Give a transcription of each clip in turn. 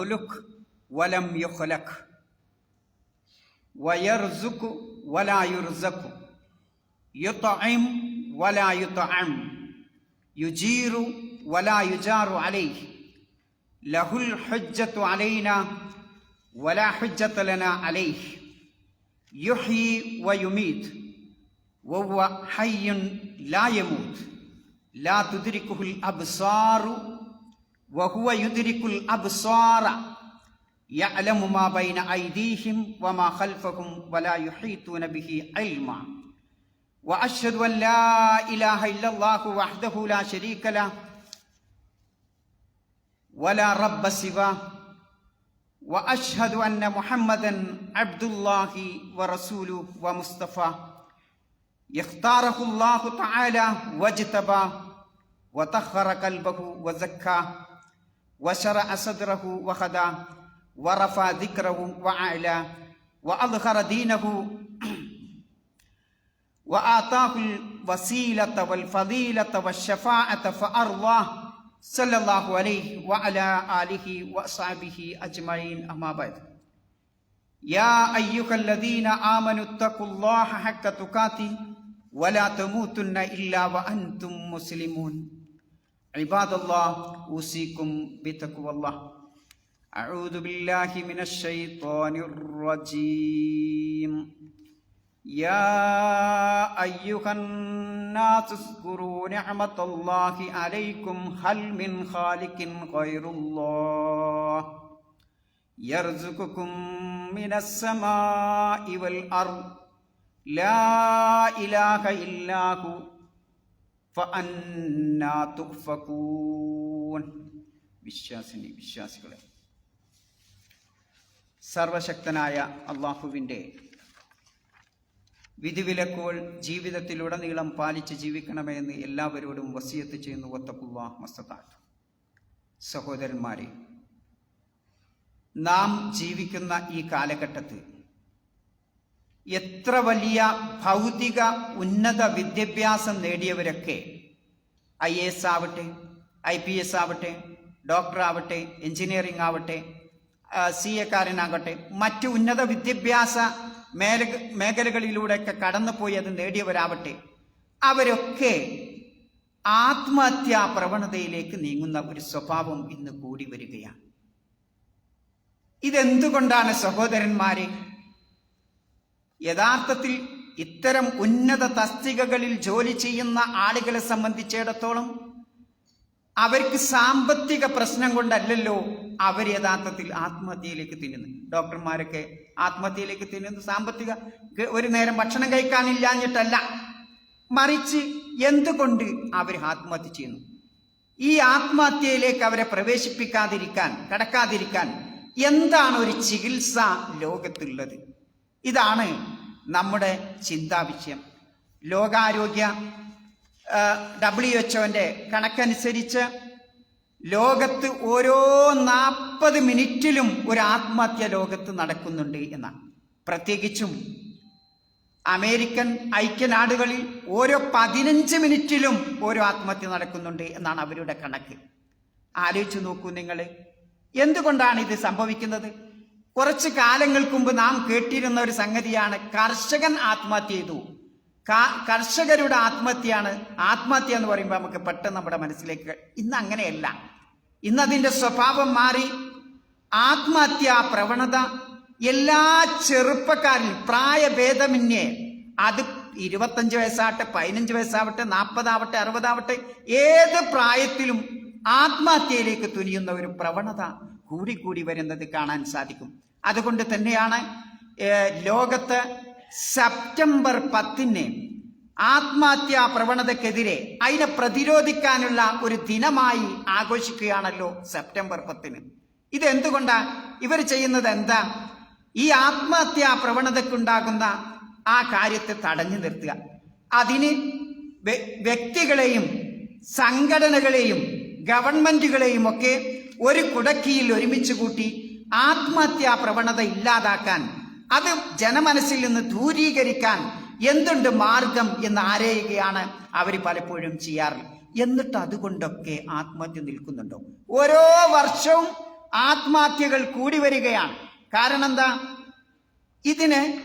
يخلق ولم يخلق ويرزق ولا يرزق يطعم ولا يطعم يجير ولا يجار عليه. له الحجة علينا ولا حجة لنا عليه. يحيي ويميت وهو حي لا يموت. لا تدركه الأبصار وهو يدرك الأبصار يعلم ما بين أيديهم وما خلفهم ولا يحيطون به علما. وأشهد أن لا إله إلا الله وحده لا شريك له ولا رب سواه. وأشهد أن محمدا عبد الله ورسوله ومصطفاه اختاره الله تعالى واجتباه وطهر قلبه وزكاه. وشرع صدره وخداه ورفع ذكره وعلاه وأظهر دينه وآتاه الوسيلة والفضيلة والشفاعة فأرضاه صلى الله عليه وعلى آله وأصحابه أجمعين. أما بعد يا أيها الذين آمنوا اتقوا الله حق تقاته ولا تموتن إلا وأنتم مسلمون. عباد الله أوصيكم بتقوى الله. أعوذ بالله من الشيطان الرجيم. يا أيها الناس اذكروا نعمة الله عليكم. هل من خالق غير الله؟ يرزقكم من السماء والأرض. لا إله إلا هو. വിശ്വാസിനി വിശ്വാസികളെ. സർവശക്തനായ അള്ളാഹുവിന്റെ വിധിവിലക്കുകൾ ജീവിതത്തിലുടനീളം പാലിച്ച് ജീവിക്കണമെന്ന് എല്ലാവരോടും വസിയത്ത് ചെയ്യുന്നു വത്തക്കുള്ള മസ്തത്താട്ട് സഹോദരന്മാരെ നാം ജീവിക്കുന്ന ഈ കാലഘട്ടത്തിൽ എത്ര വലിയ ഭൗതിക ഉന്നത വിദ്യാഭ്യാസം നേടിയവരൊക്കെ ഐ എസ് ആവട്ടെ ഐ പി എസ് ആവട്ടെ ഡോക്ടർ ആവട്ടെ എഞ്ചിനീയറിംഗ് ആവട്ടെ സി എക്കാരനാകട്ടെ മറ്റു ഉന്നത വിദ്യാഭ്യാസ മേല മേഖലകളിലൂടെയൊക്കെ കടന്നുപോയി അത് നേടിയവരാവട്ടെ അവരൊക്കെ ആത്മഹത്യാ പ്രവണതയിലേക്ക് നീങ്ങുന്ന ഒരു സ്വഭാവം ഇന്ന് കൂടി വരികയാണ്. ഇതെന്തുകൊണ്ടാണ് സഹോദരന്മാരെ യഥാർത്ഥത്തിൽ ഇത്തരം ഉന്നത തസ്തികകളിൽ ജോലി ചെയ്യുന്ന ആളുകളെ സംബന്ധിച്ചിടത്തോളം അവർക്ക് സാമ്പത്തിക പ്രശ്നം കൊണ്ടല്ലല്ലോ അവർ യഥാർത്ഥത്തിൽ ആത്മഹത്യയിലേക്ക് തിന്നുന്നു ഡോക്ടർമാരൊക്കെ ആത്മഹത്യയിലേക്ക് തിന്നുന്നു സാമ്പത്തിക ഒരു നേരം ഭക്ഷണം കഴിക്കാനില്ലാഞ്ഞിട്ടല്ല. മറിച്ച് എന്തുകൊണ്ട് അവർ ആത്മഹത്യ ചെയ്യുന്നു? ഈ ആത്മഹത്യയിലേക്ക് അവരെ പ്രവേശിപ്പിക്കാതിരിക്കാൻ കടക്കാതിരിക്കാൻ എന്താണ് ഒരു ചികിത്സ ലോകത്തുള്ളത്? ഇതാണ് നമ്മുടെ ചിന്താവിഷയം ലോകാരോഗ്യ ഡബ്ല്യു എച്ച്ഒന്റെ കണക്കനുസരിച്ച് ലോകത്ത് ഓരോ നാൽപ്പത് മിനിറ്റിലും ഒരു ആത്മഹത്യ ലോകത്ത് നടക്കുന്നുണ്ട് എന്നാണ്. പ്രത്യേകിച്ചും അമേരിക്കൻ ഐക്യനാടുകളിൽ ഓരോ പതിനഞ്ച് മിനിറ്റിലും ഓരോ ആത്മഹത്യ നടക്കുന്നുണ്ട് എന്നാണ് അവരുടെ കണക്ക്. ആലോചിച്ച് നോക്കൂ നിങ്ങൾ എന്തുകൊണ്ടാണ് ഇത് സംഭവിക്കുന്നത്? കുറച്ച് കാലങ്ങൾക്ക് മുമ്പ് നാം കേട്ടിരുന്ന ഒരു സംഗതിയാണ് കർഷകൻ ആത്മഹത്യ ചെയ്തു. കർഷകരുടെ ആത്മഹത്യയാണ് ആത്മഹത്യ എന്ന് പറയുമ്പോൾ നമുക്ക് പെട്ടെന്ന് നമ്മുടെ മനസ്സിലേക്ക് ഇന്ന് അങ്ങനെയല്ല. ഇന്ന് അതിന്റെ സ്വഭാവം മാറി. ആത്മഹത്യാ പ്രവണത എല്ലാ ചെറുപ്പക്കാരിലും പ്രായഭേദമന്യേ അത് ഇരുപത്തഞ്ച് വയസ്സാവട്ടെ പതിനഞ്ച് വയസ്സാവട്ടെ നാൽപ്പതാവട്ടെ അറുപതാവട്ടെ ഏത് പ്രായത്തിലും ആത്മഹത്യയിലേക്ക് തുനിയുന്ന ഒരു പ്രവണത. കൂടിക്കൂടി വരുന്നത് കാണാൻ സാധിക്കും. അതുകൊണ്ട് തന്നെയാണ് ലോകത്ത് സെപ്റ്റംബർ പത്തിന് ആത്മഹത്യാ പ്രവണതക്കെതിരെ അതിനെ പ്രതിരോധിക്കാനുള്ള ഒരു ദിനമായി ആഘോഷിക്കുകയാണല്ലോ സെപ്റ്റംബർ പത്തിന്. ഇതെന്തുകൊണ്ടാ? ഇവർ ചെയ്യുന്നത് എന്താ? ഈ ആത്മഹത്യാ പ്രവണതക്കുണ്ടാകുന്ന ആ കാര്യത്തെ തടഞ്ഞു നിർത്തുക. അതിന് വ്യക്തികളെയും സംഘടനകളെയും ഗവൺമെന്റുകളെയും ഒക്കെ ഒരു കുടക്കിയിൽ ഒരുമിച്ച് കൂട്ടി ആത്മഹത്യാ പ്രവണത ഇല്ലാതാക്കാൻ അത് ജനമനസ്സിൽ നിന്ന് ദൂരീകരിക്കാൻ എന്തുണ്ട് മാർഗം എന്ന് ആരയുകയാണ് അവർ പലപ്പോഴും ചെയ്യാറ്. എന്നിട്ട് അതുകൊണ്ടൊക്കെ ആത്മഹത്യ നിൽക്കുന്നുണ്ടോ? ഓരോ വർഷവും ആത്മഹത്യകൾ കൂടി വരികയാണ്. കാരണം എന്താ ഇതിന്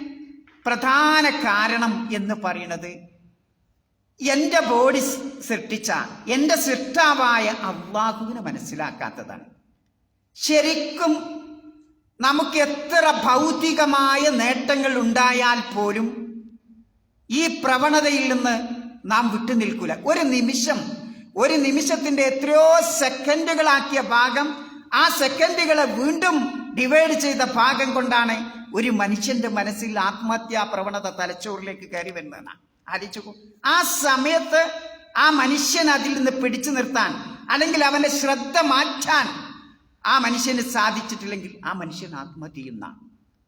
പ്രധാന കാരണം എന്ന് പറയുന്നത് എന്റെ ബോഡി സൃഷ്ടിച്ച എന്റെ സൃഷ്ടാവായ അള്ളാഹുവിനെ മനസ്സിലാക്കാത്തതാണ്. ശരിക്കും നമുക്ക് എത്ര ഭൗതികമായ നേട്ടങ്ങൾ ഉണ്ടായാൽ പോലും ഈ പ്രവണതയിൽ നിന്ന് നാം വിട്ടുനിൽക്കൂല ഒരു നിമിഷം ഒരു നിമിഷത്തിന്റെ എത്രയോ സെക്കൻഡുകളാക്കിയ ഭാഗം ആ സെക്കൻഡുകളെ വീണ്ടും ഡിവൈഡ് ചെയ്ത ഭാഗം കൊണ്ടാണ് ഒരു മനുഷ്യന്റെ മനസ്സിൽ ആത്മഹത്യാ പ്രവണത തലച്ചോറിലേക്ക് കയറി വരുന്നതെന്നാണ് ആലോചിച്ചു ആ സമയത്ത് ആ മനുഷ്യൻ അതിൽ നിന്ന് പിടിച്ചു നിർത്താൻ അല്ലെങ്കിൽ അവന്റെ ശ്രദ്ധ മാറ്റാൻ ആ മനുഷ്യന് സാധിച്ചിട്ടില്ലെങ്കിൽ ആ മനുഷ്യൻ ആത്മഹത്യ ചെയ്യുന്ന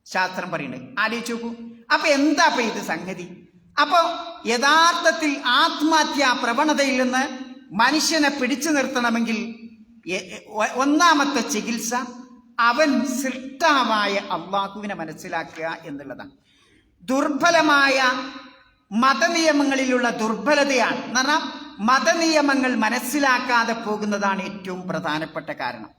ശാസ്ത്രം പറയുന്നത്. ആലോചിച്ച് നോക്കൂ. അപ്പൊ എന്താ അപ്പൊ ഇത് സംഗതി? അപ്പോൾ യഥാർത്ഥത്തിൽ ആത്മഹത്യാ പ്രവണതയിൽ നിന്ന് മനുഷ്യനെ പിടിച്ചു നിർത്തണമെങ്കിൽ ഒന്നാമത്തെ ചികിത്സ അവൻ സൃഷ്ടാവായ അള്ളാഹുവിനെ മനസ്സിലാക്കുക എന്നുള്ളതാണ്. ദുർബലമായ മതനിയമങ്ങളിലുള്ള ദുർബലതയാണ്. എന്ന് പറഞ്ഞാൽ മതനിയമങ്ങൾ മനസ്സിലാക്കാതെ പോകുന്നതാണ് ഏറ്റവും പ്രധാനപ്പെട്ട കാരണം.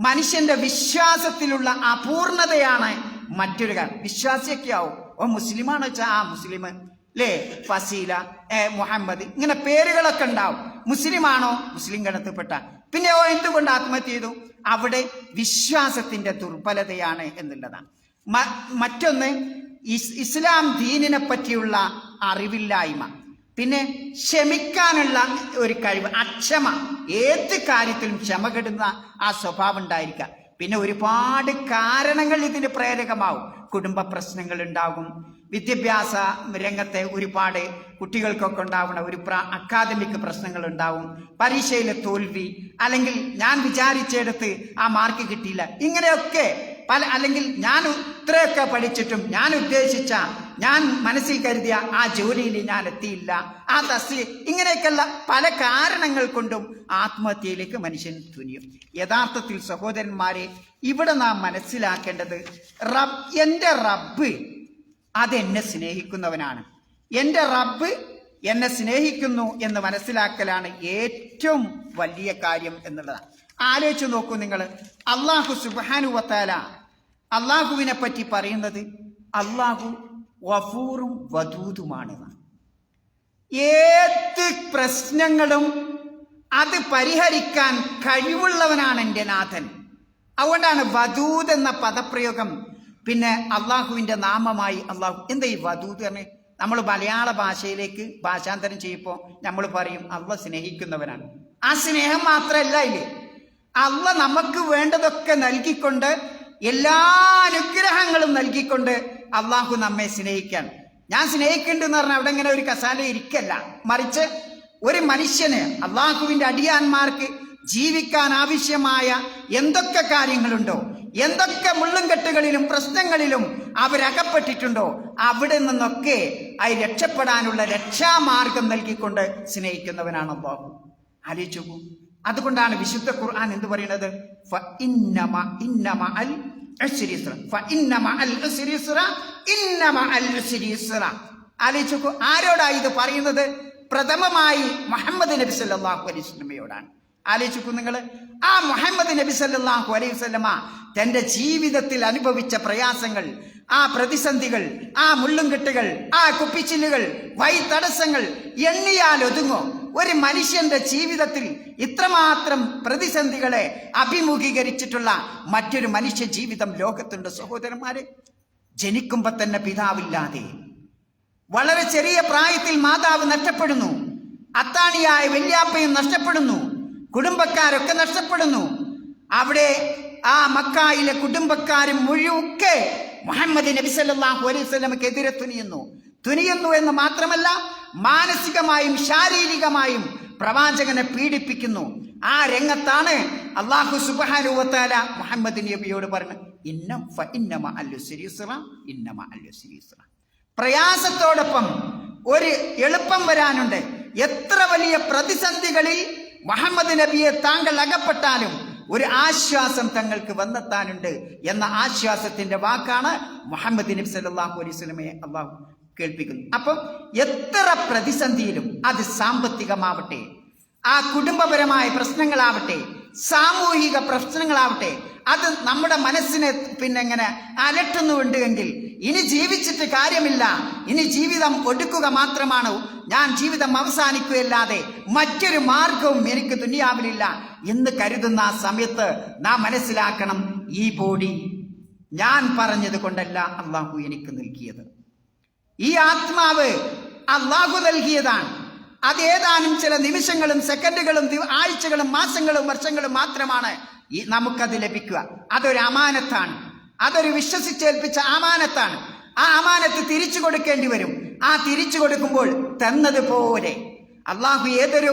മനുഷ്യന്റെ വിശ്വാസത്തിലുള്ള അപൂർണതയാണ് മറ്റൊരു കാരണം. വിശ്വാസിയൊക്കെ ആവും. ഓ മുസ്ലിമാണോ വെച്ചാൽ ആ മുസ്ലിം. അല്ലേ ഫസീല എ മുഹമ്മദ്. ഇങ്ങനെ പേരുകളൊക്കെ ഉണ്ടാവും. മുസ്ലിമാണോ? മുസ്ലിം ഗണത്തിൽപ്പെട്ട. പിന്നെ ഓ എന്തുകൊണ്ട് ആത്മഹത്യ ചെയ്തു? അവിടെ വിശ്വാസത്തിന്റെ ദുർബലതയാണ് എന്നുള്ളതാണ്. മറ്റൊന്ന് ഇസ് ഇസ്ലാം ദീനിനെ പറ്റിയുള്ള അറിവില്ലായ്മ. പിന്നെ ക്ഷമിക്കാനുള്ള ഒരു കഴിവ് അക്ഷമ. ഏത് കാര്യത്തിലും ക്ഷമ കെടുന്ന ആ സ്വഭാവം ഉണ്ടായിരിക്കുക. പിന്നെ ഒരുപാട് കാരണങ്ങൾ ഇതിന് പ്രേരകമാവും. കുടുംബ പ്രശ്നങ്ങൾ ഉണ്ടാകും. വിദ്യാഭ്യാസ രംഗത്തെ ഒരുപാട് കുട്ടികൾക്കൊക്കെ ഉണ്ടാവുന്ന ഒരു അക്കാദമിക് പ്രശ്നങ്ങൾ ഉണ്ടാവും. പരീക്ഷയിലെ തോൽവി അല്ലെങ്കിൽ ഞാൻ വിചാരിച്ചെടുത്ത് ആ മാർക്ക് കിട്ടിയില്ല. ഇങ്ങനെയൊക്കെ പല അല്ലെങ്കിൽ ഞാൻ ഇത്രയൊക്കെ പഠിച്ചിട്ടും ഞാൻ ഉദ്ദേശിച്ച ഞാൻ മനസ്സിൽ കരുതിയ ആ ജോലിയിൽ ഞാൻ എത്തിയില്ല. ആ തസ്തി ഇങ്ങനെയൊക്കെയുള്ള പല കാരണങ്ങൾ കൊണ്ടും ആത്മഹത്യയിലേക്ക് മനുഷ്യൻ തുനിയും. യഥാർത്ഥത്തിൽ സഹോദരന്മാരെ ഇവിടെ നാം മനസ്സിലാക്കേണ്ടത് റബ് എന്റെ റബ്ബ് അതെന്നെ സ്നേഹിക്കുന്നവനാണ്. എന്റെ റബ്ബ് എന്നെ സ്നേഹിക്കുന്നു എന്ന് മനസ്സിലാക്കലാണ് ഏറ്റവും വലിയ കാര്യം എന്നുള്ളതാണ്. ആലോചിച്ച് നോക്കൂ നിങ്ങൾ. അള്ളാഹു സുബാനുവത്താല അള്ളാഹുവിനെ പറ്റി പറയുന്നത് അള്ളാഹു വഫൂറും വധൂതുമാണ് ഏത് പ്രശ്നങ്ങളും അത് പരിഹരിക്കാൻ കഴിവുള്ളവനാണ് എന്റെ നാഥൻ. അതുകൊണ്ടാണ് വധൂത് എന്ന പദപ്രയോഗം പിന്നെ അള്ളാഹുവിന്റെ നാമമായി അള്ളാഹു എന്താ ഈ വധൂത് എന്ന് നമ്മൾ മലയാള ഭാഷയിലേക്ക് ഭാഷാന്തരം ചെയ്യുമ്പോൾ നമ്മൾ പറയും അള്ള സ്നേഹിക്കുന്നവനാണ്. ആ സ്നേഹം മാത്രമല്ല ഇല്ലേ അള്ള നമുക്ക് വേണ്ടതൊക്കെ നൽകിക്കൊണ്ട് എല്ലാ അനുഗ്രഹങ്ങളും നൽകിക്കൊണ്ട് അള്ളാഹു നമ്മെ സ്നേഹിക്കാൻ. ഞാൻ സ്നേഹിക്കുന്നുണ്ടെന്ന് പറഞ്ഞാൽ അവിടെ ഇങ്ങനെ ഒരു കസാല ഇരിക്കല്ല. മറിച്ച് ഒരു മനുഷ്യന് അള്ളാഹുവിന്റെ അടിയാന്മാർക്ക് ജീവിക്കാൻ ആവശ്യമായ എന്തൊക്കെ കാര്യങ്ങളുണ്ടോ എന്തൊക്കെ മുള്ളുംകെട്ടുകളിലും പ്രശ്നങ്ങളിലും അവരകപ്പെട്ടിട്ടുണ്ടോ അവിടെ നിന്നൊക്കെ അത് രക്ഷപ്പെടാനുള്ള രക്ഷാമാർഗം നൽകിക്കൊണ്ട് സ്നേഹിക്കുന്നവനാണ് അള്ളാഹു. ആലോചിച്ചു. അതുകൊണ്ടാണ് വിശുദ്ധ ഖുർആൻ എന്ത് പറയുന്നത്? ആലോചിച്ച് നോക്കൂ. ആരോടാ ഇത് പറയുന്നത്? പ്രഥമമായി മുഹമ്മദ് നബി സല്ലല്ലാഹു അലൈഹി വസല്ലമയോടാണ്. ആലോചിക്കൂ നിങ്ങൾ ആ മുഹമ്മദ് നബി സല്ലല്ലാഹു അലൈഹി വസല്ലമ തന്റെ ജീവിതത്തിൽ അനുഭവിച്ച പ്രയാസങ്ങൾ ആ പ്രതിസന്ധികൾ ആ മുള്ളുംകെട്ടുകൾ ആ കുപ്പിച്ചില്ലുകൾ വൈ തടസ്സങ്ങൾ എണ്ണിയാൽ ഒതുങ്ങോ? ഒരു മനുഷ്യന്റെ ജീവിതത്തിൽ ഇത്രമാത്രം പ്രതിസന്ധികളെ അഭിമുഖീകരിച്ചിട്ടുള്ള മറ്റൊരു മനുഷ്യ ജീവിതം ലോകത്തുണ്ട് സഹോദരന്മാരെ. ജനിക്കുമ്പോ തന്നെ പിതാവില്ലാതെ. വളരെ ചെറിയ പ്രായത്തിൽ മാതാവ് നഷ്ടപ്പെടുന്നു. അത്താണിയായ വല്യാപ്പയും നഷ്ടപ്പെടുന്നു. കുടുംബക്കാരൊക്കെ നഷ്ടപ്പെടുന്നു. അവിടെ ആ മക്കായിലെ കുടുംബക്കാരും മുഴുവൊക്കെ മുഹമ്മദ് നബി സല്ലല്ലാഹു അലൈഹി എതിരെ തുനിയുന്നു. തുനിയുന്നു എന്ന് മാത്രമല്ല മാനസികമായും ശാരീരികമായും പ്രവാചകനെ പീഡിപ്പിക്കുന്നു. ആ രംഗത്താണ് അള്ളാഹു സുബാനുവത്താല മുഹമ്മദ് നബിയോട് പറഞ്ഞു ഇന്ന ഇന്നമ പ്രയാസത്തോടൊപ്പം ഒരു എളുപ്പം വരാനുണ്ട്. എത്ര വലിയ പ്രതിസന്ധികളിൽ മുഹമ്മദ് നബിയെ താങ്കൾ അകപ്പെട്ടാലും ഒരു ആശ്വാസം തങ്ങൾക്ക് വന്നെത്താനുണ്ട് എന്ന ആശ്വാസത്തിന്റെ വാക്കാണ് മുഹമ്മദ് നബി സല്ലല്ലാഹു അലൈഹി വസല്ലമയെ അള്ളാഹു കേൾപ്പിക്കുന്നു. അപ്പം എത്ര പ്രതിസന്ധിയിലും അത് സാമ്പത്തികമാവട്ടെ ആ കുടുംബപരമായ പ്രശ്നങ്ങളാവട്ടെ സാമൂഹിക പ്രശ്നങ്ങളാവട്ടെ അത് നമ്മുടെ മനസ്സിനെ പിന്നെ എങ്ങനെ അലട്ടുന്നുണ്ട് എങ്കിൽ ഇനി ജീവിച്ചിട്ട് കാര്യമില്ല. ഇനി ജീവിതം ഒടുക്കുക മാത്രമാണ്. ഞാൻ ജീവിതം അവസാനിക്കുകയല്ലാതെ മറ്റൊരു മാർഗവും എനിക്ക് തുനിയാവില്ല എന്ന് കരുതുന്ന ആ സമയത്ത് നാം മനസ്സിലാക്കണം ഈ ബോഡി. ഞാൻ പറഞ്ഞത് കൊണ്ടല്ല അള്ളാഹു എനിക്ക് നൽകിയത്. ഈ ആത്മാവ് അള്ളാഹു നൽകിയതാണ്. അത് ഏതാനും ചില നിമിഷങ്ങളും സെക്കൻഡുകളും ആഴ്ചകളും മാസങ്ങളും വർഷങ്ങളും മാത്രമാണ് ഈ നമുക്കത് ലഭിക്കുക. അതൊരു അമാനത്താണ്. അതൊരു വിശ്വസിച്ചേൽപ്പിച്ച അമാനത്താണ്. ആ അമാനത്ത് തിരിച്ചു കൊടുക്കേണ്ടി വരും. ആ തിരിച്ചു കൊടുക്കുമ്പോൾ തന്നതുപോലെ അള്ളാഹു ഏതൊരു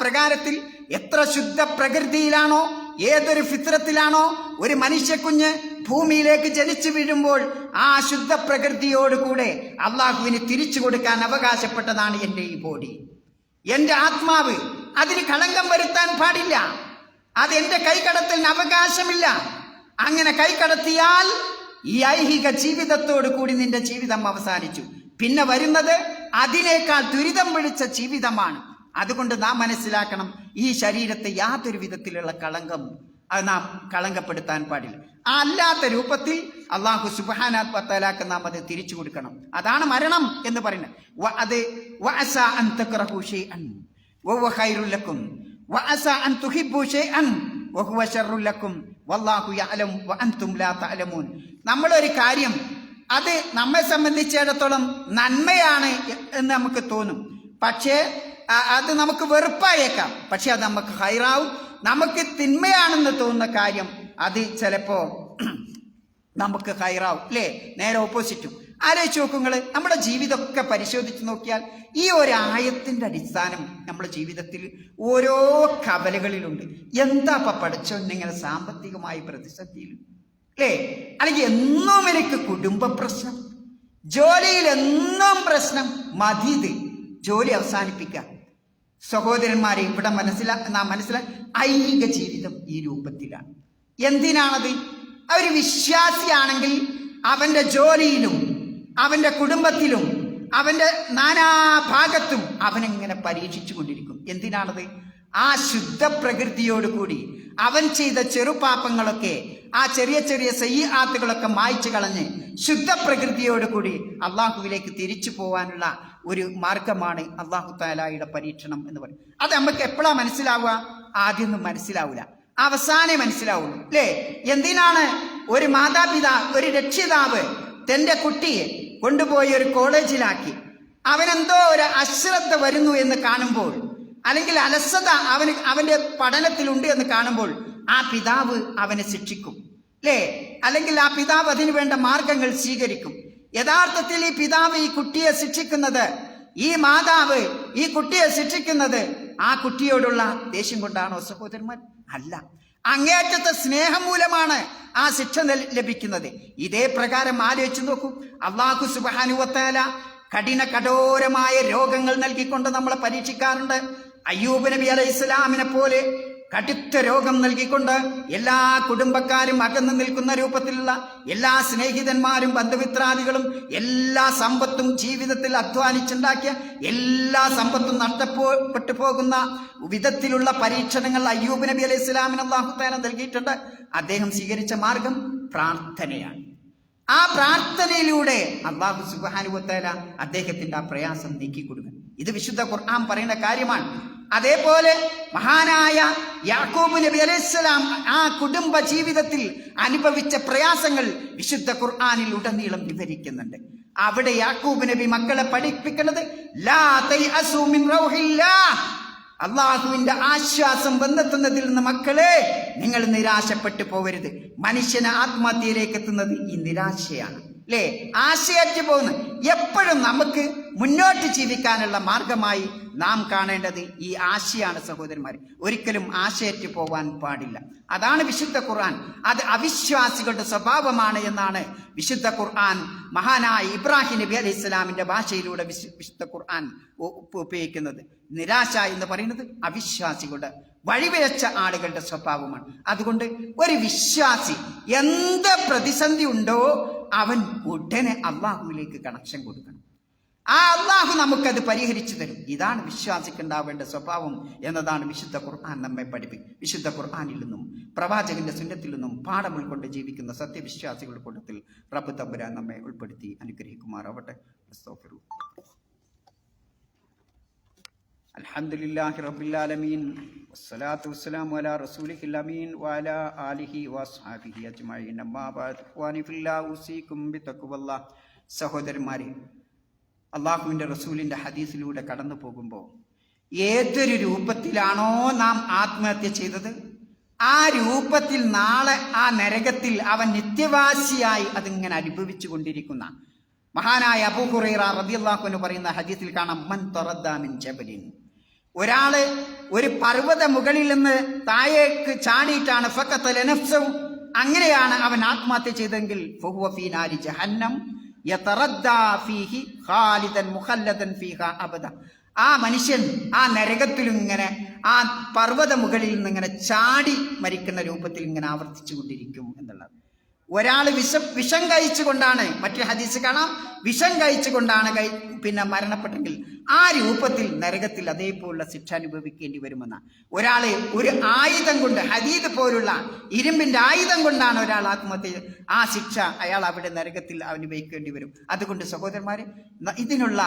പ്രകാരത്തിൽ എത്ര ശുദ്ധ പ്രകൃതിയിലാണോ ഏതൊരു ഫിത്രത്തിലാണോ ഒരു മനുഷ്യക്കുഞ്ഞ് ഭൂമിയിലേക്ക് ജനിച്ചു വീഴുമ്പോൾ ആ ശുദ്ധ പ്രകൃതിയോടുകൂടെ അള്ളാഹുവിന് തിരിച്ചു കൊടുക്കാൻ അവകാശപ്പെട്ടതാണ് എന്റെ ഈ ബോഡി. എന്റെ ആത്മാവ് അതിന് കളങ്കം വരുത്താൻ പാടില്ല. അത് എന്റെ കൈകടത്തലിന് അവകാശമില്ല. അങ്ങനെ കൈകടത്തിയാൽ ഈ ഐഹിക ജീവിതത്തോടു കൂടി നിന്റെ ജീവിതം അവസാനിച്ചു. പിന്നെ വരുന്നത് അതിനേക്കാൾ ദുരിതം വിളിച്ച ജീവിതമാണ്. അതുകൊണ്ട് നാം മനസ്സിലാക്കണം ഈ ശരീരത്തെ യാതൊരു വിധത്തിലുള്ള കളങ്കം അത് നാം കളങ്കപ്പെടുത്താൻ പാടില്ല. ആ അല്ലാത്ത രൂപത്തിൽ അള്ളാഹു സുബാനാത്മത്തലാക്ക് നാം അത് തിരിച്ചു കൊടുക്കണം. അതാണ് മരണം എന്ന് പറയുന്നത്. നമ്മൾ നമ്മളൊരു കാര്യം അത് നമ്മെ സംബന്ധിച്ചിടത്തോളം നന്മയാണ് എന്ന് നമുക്ക് തോന്നും. പക്ഷേ അത് നമുക്ക് വെറുപ്പായേക്കാം. പക്ഷെ അത് നമുക്ക് ഹൈറാവും നമുക്ക് തിന്മയാണെന്ന് തോന്നുന്ന കാര്യം അത് ചിലപ്പോ നമുക്ക് ഹൈറാവും അല്ലേ? നേരെ ഓപ്പോസിറ്റും ആലോചിച്ച് നോക്കുങ്ങൾ നമ്മുടെ ജീവിതമൊക്കെ പരിശോധിച്ച് നോക്കിയാൽ ഈ ഒരു ആയത്തിന്റെ അടിസ്ഥാനം നമ്മുടെ ജീവിതത്തിൽ ഓരോ കവലകളിലുണ്ട്. എന്താ ഇപ്പൊ പഠിച്ചോ നിങ്ങൾ സാമ്പത്തികമായി പ്രതിസന്ധിയിൽ? അല്ലേ? അല്ലെങ്കിൽ എന്നും എനിക്ക് കുടുംബ പ്രശ്നം ജോലിയിൽ എന്നും പ്രശ്നം മതി ജോലി അവസാനിപ്പിക്കുക. സഹോദരന്മാരെ ഇവിടെ മനസ്സിലാ നാം മനസ്സിലാ ഐഹിക ജീവിതം ഈ രൂപത്തിലാണ്. എന്തിനാണത്? അവർ വിശ്വാസിയാണെങ്കിൽ അവന്റെ ജോലിയിലും അവന്റെ കുടുംബത്തിലും അവന്റെ നാനാഭാഗത്തും അവനിങ്ങനെ പരീക്ഷിച്ചു കൊണ്ടിരിക്കും എന്തിനാണത്? ആ ശുദ്ധ പ്രകൃതിയോടുകൂടി അവൻ ചെയ്ത ചെറുപാപങ്ങളൊക്കെ ആ ചെറിയ ചെറിയ സയ്യാത്തുകളൊക്കെ മായ്ച്ചു കളഞ്ഞ് ശുദ്ധ പ്രകൃതിയോടുകൂടി അള്ളാഹുവിലേക്ക് തിരിച്ചു പോകാനുള്ള ഒരു മാർഗമാണ് അള്ളാഹു താലായുടെ പരീക്ഷണം എന്ന് പറയും അത് നമുക്ക് എപ്പോഴാ മനസ്സിലാവുക? ആദ്യമൊന്നും മനസ്സിലാവില്ല അവസാനേ മനസ്സിലാവുള്ളൂ. അല്ലേ? എന്തിനാണ് ഒരു മാതാപിതാ ഒരു രക്ഷിതാവ് തന്റെ കുട്ടിയെ കൊണ്ടുപോയി ഒരു കോളേജിലാക്കി? അവനെന്തോ ഒരു അശ്രദ്ധ വരുന്നു എന്ന് കാണുമ്പോൾ അല്ലെങ്കിൽ അലസത അവന് അവന്റെ പഠനത്തിലുണ്ട് എന്ന് കാണുമ്പോൾ ആ പിതാവ് അവനെ ശിക്ഷിക്കും. അല്ലേ അല്ലെങ്കിൽ ആ പിതാവ് അതിനു വേണ്ട മാർഗങ്ങൾ സ്വീകരിക്കും. യഥാർത്ഥത്തിൽ ഈ പിതാവ് ഈ കുട്ടിയെ ശിക്ഷിക്കുന്നത് ഈ മാതാവ് ഈ കുട്ടിയെ ശിക്ഷിക്കുന്നത് ആ കുട്ടിയോടുള്ള ദേഷ്യം കൊണ്ടാണോ സഹോദരന്മാർ? അല്ല. അങ്ങേറ്റത്തെ സ്നേഹം മൂലമാണ് ആ ശിക്ഷ ലഭിക്കുന്നത്. ഇതേ പ്രകാരം ആലോചിച്ച് നോക്കൂ. അള്ളാഹു സുബാനുവത്താല കഠിന കഠോരമായ രോഗങ്ങൾ നൽകിക്കൊണ്ട് നമ്മളെ പരീക്ഷിക്കാറുണ്ട്. അയ്യൂബ് നബി അലൈഹി ഇസ്ലാമിനെ പോലെ കടുത്ത രോഗം നൽകിക്കൊണ്ട് എല്ലാ കുടുംബക്കാരും അകന്നു നിൽക്കുന്ന രൂപത്തിലുള്ള എല്ലാ സ്നേഹിതന്മാരും ബന്ധുമിത്രാദികളും എല്ലാ സമ്പത്തും ജീവിതത്തിൽ അധ്വാനിച്ചുണ്ടാക്കിയ എല്ലാ സമ്പത്തും നഷ്ടപ്പെട്ടു പോകുന്ന വിധത്തിലുള്ള പരീക്ഷണങ്ങൾ അയ്യൂബ് നബി അലൈഹി ഇസ്ലാമിന് അള്ളാഹുത്താന നൽകിയിട്ടുണ്ട്. അദ്ദേഹം സ്വീകരിച്ച മാർഗം പ്രാർത്ഥനയാണ്. ആ പ്രാർത്ഥനയിലൂടെ അള്ളാഹു സുബാനുവത്തേല അദ്ദേഹത്തിന്റെ ആ പ്രയാസം നീക്കിക്കൊടുക്കും ഇത് വിശുദ്ധ ഖുർആൻ പറയുന്ന കാര്യമാണ്. അതേപോലെ മഹാനായ യാക്കൂബ് നബി അലൈഹിസ്സലാം ആ കുടുംബ ജീവിതത്തിൽ അനുഭവിച്ച പ്രയാസങ്ങൾ വിശുദ്ധ ഖുർആാനിൽ ഉടനീളം വിവരിക്കുന്നുണ്ട്. അവിടെ യാക്കൂബ് നബി മക്കളെ പഠിപ്പിക്കുന്നത് അള്ളാഹുവിന്റെ ആശ്വാസം വന്നെത്തുന്നതിൽ നിന്ന് മക്കളെ നിങ്ങൾ നിരാശപ്പെട്ടു പോകരുത്. മനുഷ്യനെ ആത്മഹത്യയിലേക്ക് എത്തുന്നത് ഈ നിരാശയാണ്. അല്ലേ ആശയറ്റ് പോകുന്നു. എപ്പോഴും നമുക്ക് മുന്നോട്ട് ജീവിക്കാനുള്ള മാർഗമായി നാം കാണേണ്ടത് ഈ ആശയാണ് സഹോദരന്മാർ. ഒരിക്കലും ആശയറ്റ് പോവാൻ പാടില്ല. അതാണ് വിശുദ്ധ ഖുർആൻ. അത് അവിശ്വാസികളുടെ സ്വഭാവമാണ് എന്നാണ് വിശുദ്ധ ഖുർആൻ. മഹാനായ ഇബ്രാഹിം നബി അലൈഹി ഇസ്ലാമിന്റെ ഭാഷയിലൂടെ വിശുദ്ധ ഖുർആൻ ഉപയോഗിക്കുന്നത്. നിരാശ എന്ന് പറയുന്നത് അവിശ്വാസികളുടെ വഴിവെച്ച ആളുകളുടെ സ്വഭാവമാണ്. അതുകൊണ്ട് ഒരു വിശ്വാസി എന്ത് പ്രതിസന്ധി ഉണ്ടോ അവൻ ഉടനെ അള്ളാഹുവിലേക്ക് കണക്ഷൻ കൊടുക്കണം. ആ അള്ളാഹു നമുക്കത് പരിഹരിച്ചു തരും. ഇതാണ് വിശ്വാസിക്കുണ്ടാവേണ്ട സ്വഭാവം എന്നതാണ് വിശുദ്ധ ഖുർആൻ നമ്മെ പഠിപ്പിക്കും വിശുദ്ധ ഖുർആാനിൽ നിന്നും പ്രവാചകന്റെ സുന്നത്തിൽ നിന്നും പാഠം ഉൾക്കൊണ്ട് ജീവിക്കുന്ന സത്യവിശ്വാസികളുടെ കൂട്ടത്തിൽ റബ്ബ് തമ്പുരാൻ നമ്മെ ഉൾപ്പെടുത്തി അനുഗ്രഹിക്കുമാറാവട്ടെ. റബ്ബിൽ ആലമീൻ. വസ്സലാത്തു വസ്സലാമു അലാ റസൂലിഹിൽ അമീൻ വഅലാ ആലിഹി വസ്ഹാബിഹി അജ്മഈൻ. അമ്മാ ബഅദ്. ഇഖ്വാനി ഫില്ലാഹ് ഉസീകും ബിതഖ്വല്ലാഹ് സഹോദരന്മാരെ അള്ളാഹുവിന്റെ റസൂലിന്റെ ഹദീസിലൂടെ കടന്നു പോകുമ്പോൾ ഏതൊരു രൂപത്തിലാണോ നാം ആത്മഹത്യ ചെയ്തത്? ആ രൂപത്തിൽ നാളെ ആ നരകത്തിൽ അവൻ നിത്യവാസിയായി അതിങ്ങനെ അനുഭവിച്ചു കൊണ്ടിരിക്കുന്ന മഹാനായ അബൂഹുറൈറ റബിയല്ലാഹു എന്ന് പറയുന്ന ഹദീസിൽ കാണാം മൻ തൊറദ്ദാമിൻ ജബലിൻ. ഒരാൾ ഒരു പർവത മുകളിൽ നിന്ന് താഴേക്ക് ചാടിയിട്ടാണ് ഫക്കത്തല നഫ്സവും അങ്ങനെയാണ് അവൻ ആത്മഹത്യ ചെയ്തെങ്കിൽ ഫഹുവ ഫീ നാരി ജഹന്നം ഫീഹി ഖാലിദൻ മുഖല്ലദൻ അബദ. ആ മനുഷ്യൻ ആ നരകത്തിൽ ഇങ്ങനെ ആ പർവത മുകളിൽ നിന്ന് ഇങ്ങനെ ചാടി മരിക്കുന്ന രൂപത്തിൽ ഇങ്ങനെ ആവർത്തിച്ചു കൊണ്ടിരിക്കും എന്നുള്ളത്. ഒരാൾ വിഷ വിഷം കഴിച്ചുകൊണ്ടാണ് മറ്റു ഹദീസ് കാണാം. വിഷം കഴിച്ചുകൊണ്ടാണ് കൈ പിന്നെ മരണപ്പെട്ടെങ്കിൽ ആ രൂപത്തിൽ നരകത്തിൽ അതേപോലുള്ള ശിക്ഷ അനുഭവിക്കേണ്ടി വരുമെന്ന്. ഒരാളെ ഒരു ആയുധം കൊണ്ട് ഹദീദ് പോലുള്ള ഇരുമ്പിന്റെ ആയുധം കൊണ്ടാണ് ഒരാൾ ആത്മഹത്യ ആ ശിക്ഷ അയാൾ അവിടെ നരകത്തിൽ അനുഭവിക്കേണ്ടി വരും. അതുകൊണ്ട് സഹോദരന്മാരെ ഇതിനുള്ള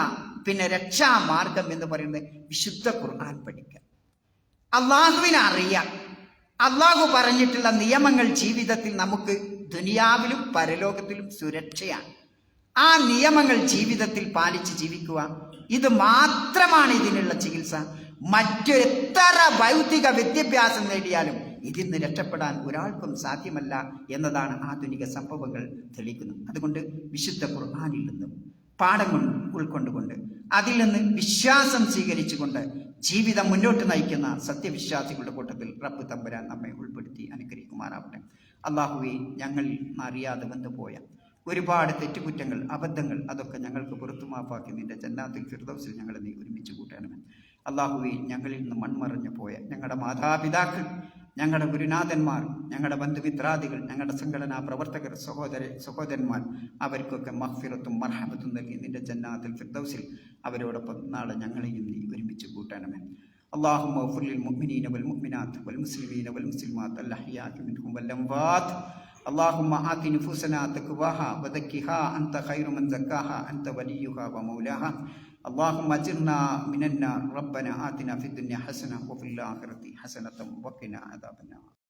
പിന്നെ രക്ഷാമാർഗം എന്ന് പറയുന്നത് വിശുദ്ധ ഖുർആൻ പഠിക്കുക. അള്ളാഹുവിനെ അറിയാം അള്ളാഹു പറഞ്ഞിട്ടുള്ള നിയമങ്ങൾ ജീവിതത്തിൽ നമുക്ക് ദുനിയാവിലും പരലോകത്തിലും സുരക്ഷയാണ്. ആ നിയമങ്ങൾ ജീവിതത്തിൽ പാലിച്ച് ജീവിക്കുക. ഇത് മാത്രമാണ് ഇതിനുള്ള ചികിത്സ. മറ്റെത്ര ഭൗതിക വിദ്യാഭ്യാസം നേടിയാലും ഇതിൽ നിന്ന് രക്ഷപ്പെടാൻ ഒരാൾക്കും സാധ്യമല്ല എന്നതാണ് ആധുനിക സംഭവങ്ങൾ തെളിയിക്കുന്നത്. അതുകൊണ്ട് വിശുദ്ധ ഖുർആാനിൽ നിന്നും പാഠം കൊണ്ട് ഉൾക്കൊണ്ടുകൊണ്ട് അതിൽ നിന്ന് വിശ്വാസം സ്വീകരിച്ചുകൊണ്ട് ജീവിതം മുന്നോട്ട് നയിക്കുന്ന സത്യവിശ്വാസികളുടെ കൂട്ടത്തിൽ റബ്ബ് തമ്പുരാൻ നമ്മെ ഉൾപ്പെടുത്തി അനുഗ്രഹിക്കുമാറാവട്ടെ. അള്ളാഹുവെ ഞങ്ങൾ അറിയാതെ വന്നുപോയ ഒരുപാട് തെറ്റുകുറ്റങ്ങൾ അബദ്ധങ്ങൾ അതൊക്കെ ഞങ്ങൾക്ക് പുറത്തു മാപ്പാക്കി നിന്റെ ജന്നാത്തിൽ ഫിർദൗസിൽ ഞങ്ങളെ നീ ഒരുമിച്ച് കൂട്ടണമേ. അള്ളാഹുവെ ഞങ്ങളിൽ നിന്ന് മൺമറഞ്ഞു പോയ ഞങ്ങളുടെ മാതാപിതാക്കൾ ഞങ്ങളുടെ ഗുരുനാഥന്മാർ ഞങ്ങളുടെ ബന്ധുമിത്രാദികൾ ഞങ്ങളുടെ സംഘടനാ പ്രവർത്തകർ സഹോദര സഹോദരന്മാർ അവർക്കൊക്കെ മഹ്ഫിറത്തും മർഹമത്തും നൽകി നിന്റെ ജന്നാത്തിൽ ഫിർദൗസിൽ അവരോടൊപ്പം നാളെ ഞങ്ങളെയും നീ ഒരുമിച്ച് കൂട്ടണമേ. اللهم اغفر للمؤمنين والمؤمنات والمسلمين والمسلمات الأحياء منهم والأموات. اللهم آت نفوسنا تقواها وزكها. أنت خير من زكاها. أنت وليها ومولاها. اللهم أجرنا من النار. ربنا آتنا في الدنيا حسنة وفي الآخرة حسنة وقنا عذاب النار.